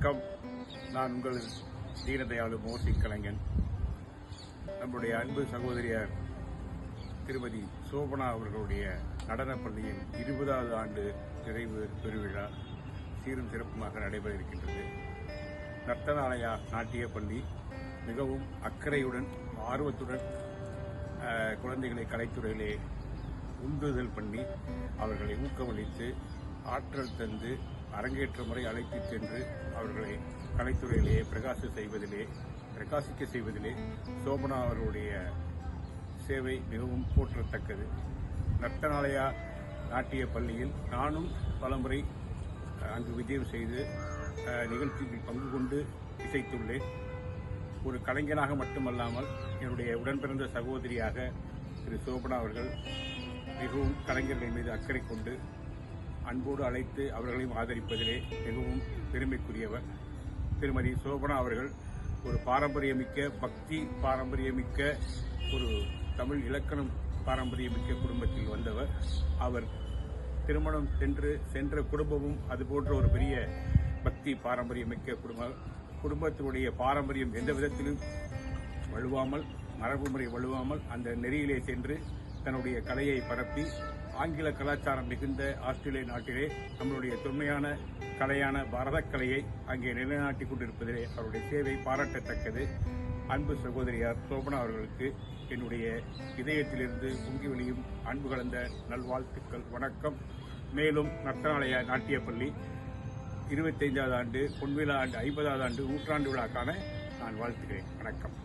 உங்கள் தீனதயாளு மோசி கலைஞன். நம்முடைய அன்பு சகோதரியார் திருமதி சோபனா அவர்களுடைய நடனப்பள்ளியின் இருபதாவது ஆண்டு நிறைவு பெருவிழா சீரும் சிறப்புமாக நடைபெற இருக்கின்றது நர்த்தனாலயா நாட்டிய பள்ளி மிகவும் அக்கறையுடன் ஆர்வத்துடன் குழந்தைகளை கலைத்துறையிலே உந்துதல் பண்ணி அவர்களை ஊக்கமளித்து ஆற்றல் தந்து அரங்கேற்ற முறை அழைத்துச் சென்று அவர்களை கலைத்துறையிலேயே பிரகாச செய்வதிலே பிரகாசிக்க செய்வதிலே சோபனா அவர்களுடைய சேவை மிகவும் போற்றத்தக்கது. நர்த்தனாலயா நாட்டிய பள்ளியில் நானும் பலமுறை அங்கு விஜயம் செய்து நிகழ்ச்சியில் பங்கு கொண்டு இசைத்துள்ளேன். ஒரு கலைஞனாக மட்டுமல்லாமல் என்னுடைய உடன்பிறந்த சகோதரியாக திரு சோபனா அவர்கள் மிகவும் கலைஞர்கள் மீது அக்கறை கொண்டு அன்போடு அழைத்து அவர்களையும் ஆதரிப்பதிலே மிகவும் பெருமைக்குரியவர். திருமதி சோபனா அவர்கள் ஒரு பாரம்பரியமிக்க பக்தி பாரம்பரியமிக்க ஒரு தமிழ் இலக்கணம் பாரம்பரியமிக்க குடும்பத்தில் வந்தவர். அவர் திருமணம் சென்று சென்ற குடும்பமும் அதுபோன்ற ஒரு பெரிய பக்தி பாரம்பரியமிக்க குடும்ப குடும்பத்தினுடைய பாரம்பரியம் எந்த விதத்திலும் வலுவாமல் மரபுமுறை வலுவாமல் அந்த நெறியிலே சென்று தன்னுடைய கலையை பரப்பி ஆங்கில கலாச்சாரம் மிகுந்த ஆஸ்திரேலிய நாட்டிலே நம்மளுடைய தொன்மையான கலையான பாரதக் கலையை அங்கே நிலைநாட்டி கொண்டிருப்பதிலே அவருடைய சேவை பாராட்டத்தக்கது. அன்பு சகோதரியார் சோபனா அவர்களுக்கு என்னுடைய இதயத்திலிருந்து பொங்கி வெளியும் அன்பு கலந்த நல்வாழ்த்துக்கள். வணக்கம். மேலும் நர்த்தனாலய நாட்டியப்பள்ளி இருபத்தைந்தாவது ஆண்டு பொன்விழா ஆண்டு ஐம்பதாவது ஆண்டு நூற்றாண்டு விழாக்கான நான் வாழ்த்துகிறேன். வணக்கம்.